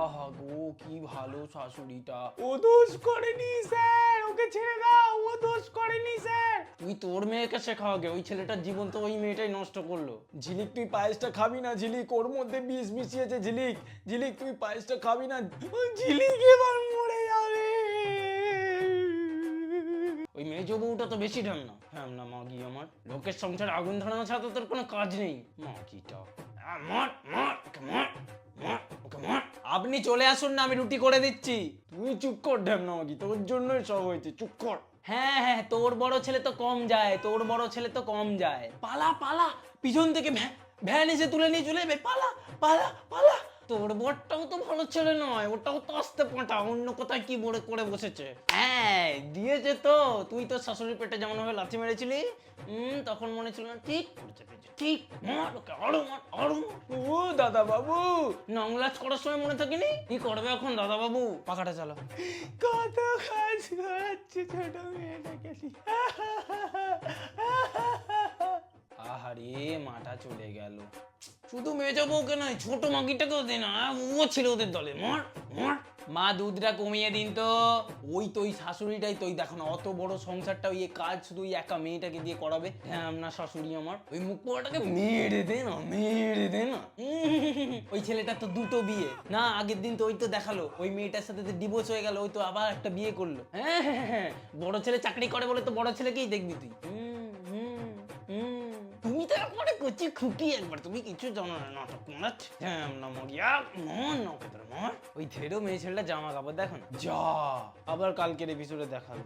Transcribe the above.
আহা গো কি ভালো শাশুড়িটা। ও দোষ করেনি স্যার ওকে ছেড়ে দাও ও দোষ করেনি স্যার। তুই তোর মেয়েকে শেখাওগে ওই ছেলেটার জীবন তো ওই মেয়েটাই নষ্ট করল। ঝিলিক তুই পায়েসটা খাবি না? ঝিলিক ওর মধ্যে বিষ মিশিয়েছে ঝিলিক। ঝিলিক তুই পায়েসটা খাবি না? ঝিলিক এবার মরে যাবে। ওই মেজো বউটা তো বেশি ঢাম হ্যাঁ না মাগি আমার। লোকের সংসারে আগুন ধরানো ছাড়া তো তোর কোনো কাজ নেই। মাগিটা আহ, আপনি চলে আসুন না আমি রুটি করে দিচ্ছি। তুই চুপ কর ঢ্যাম না মাগি তোর জন্যই সব হয়েছে চুপ কর। হ্যাঁ হ্যাঁ তোর বড় ছেলে তো কম যায় তোর বড় ছেলে তো কম যায়। পালা পালা পিছন থেকে ভ্যা- ভ্যান এসে তুলে নিয়ে চলে যাবে পালা পালা পালা। তোর বরটাও তো ভালো ছেলে নয় ওটাও তো আসতে পাঁটা অন্য কোথায় কি বড় করে বসেছে? হ্যাঁ দিয়েছে তো। তুই তো শাশুড়ির পেটে যেমন ভাবে লাথি মেরেছিলি হুম তখন মনে ছিল না ঠিক ঠিক মার ওকে আরও মার আরও ও দাদা বাবু নংলাজ করার সময় মনে থাকিনি? কি করবে এখন দাদা বাবু পাখাটা চালো। কত কাজ করাচ্ছে ছোট মেয়েটাকে আহারে মাটা চলে গেল। শুধু মেজো বউকে নয় ছোট মাগিটাকেও দে না ও ছিল ওদের দলে। মর মর। মা দুধটা কমিয়ে দিন তো। ওই তো ওই শাশুড়িটাই তো দেখো না অত বড় সংসারটা ওই কাজ শুধু ওই একা মেয়েটাকে দিয়ে করাবে। হ্যাঁ না শাশুড়ি আমার। ওই মুখ পোড়াটাকে মেরে দে না মেরে দে না। ওই ছেলেটার তো দুটো বিয়ে। না আগের দিন তো ওই তো দেখাল ওই মেয়েটার সাথে তো ডিভোর্স হয়ে গেল ওই তো আবার একটা বিয়ে করল। হ্যাঁ হ্যাঁ হ্যাঁ বড় ছেলে চাকরি করে বলে তো বড় ছেলেকেই দেখবি তুই। তুমি তো একবারে কচি খুকি একবার তুমি কিছু জানো না নাটক মারাচ্ছ হ্যাঁ না মরিয়া মন না মন ওই ধেরো মেয়ে ছেলেটা জামা কাপড় দেখো না যা আবার কালকের এপিসোডে দেখাবে